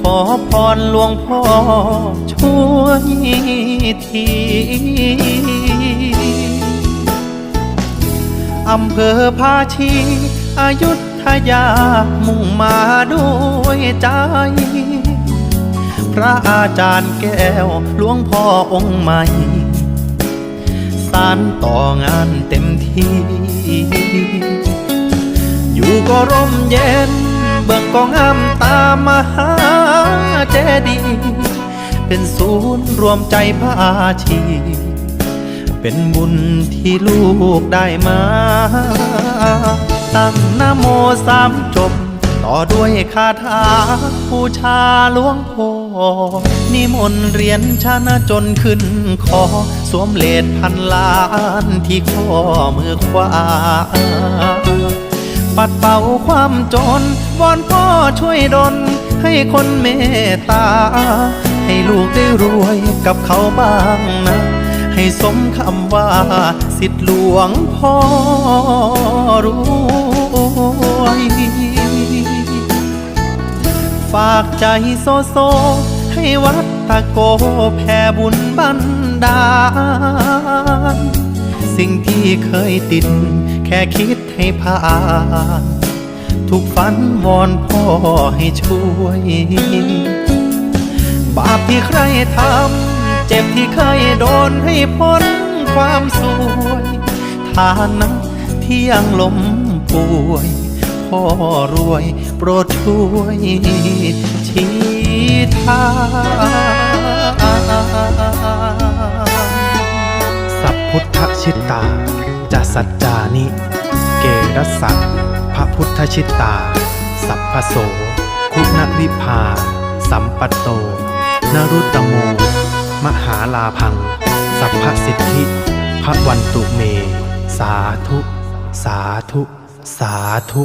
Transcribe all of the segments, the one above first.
ขอพรหลวงพ่อช่วยทีอำเภอภาชีอายุทยามุ่งมาด้วยใจ พระอาจารย์แก้วหลวงพ่อองค์ใหม่ สารต่องานเต็มที่ อยู่ก็ร่มเย็น เบิ่งก็งามตามมหา เจดี เป็นศูนย์รวมใจพระอาชี เป็นบุญที่ลูกได้มา ตั้งนโมสามจบ ต่อด้วยคาถาบูชาหลวงพ่อนิมนต์เรียนชนะจนขึ้นคอ สวมเลดพันล้านที่ข้อมือขวาปัดเป่าความจนวอนพ่อช่วยดล ให้คนเมตตา ให้ลูกได้รวยกับเขาบ้างนะ ให้สมคำว่าสิทธิหลวงพ่อรวยฝากใจโซโซ ให้วัดตะโกแผ่บุญบันดาลสิ่งที่เคยติด แค่คิดให้ผ่าน ทุกฝันวอนพ่อให้ช่วย บาปที่ใครทำ เจ็บที่เคยโดนให้พ้นความสวยฐานะที่ยังล้มป่วย พ่อรวยโปรดช่วยชี้ทางสัพพุทธชิตตาจะสัจจานิ เกรัสสะ พุทธชิตา สัพพโส คุณวิภา สัมปัตโต นรุตตโม มหาลาพัง สัพพสิทธิพระวันตุเม สาธุ สาธุ สาธุ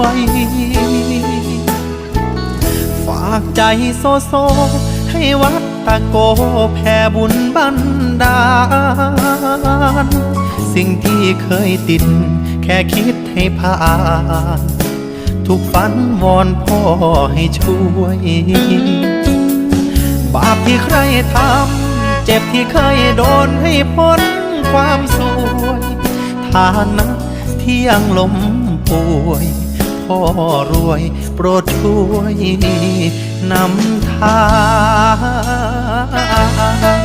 วย ฝากใจโซโซ ให้วัดตะโกแผ่บุญบันดาล สิ่งที่เคยติด แค่คิดให้ผ่านทุกฝันวอนพ่อให้ช่วย บาปที่ใครทำ เจ็บที่เคยโดนให้พ้นความสวยฐานะที่ยังล้มป่วย พ่อรวย โปรดช่วยนำทาง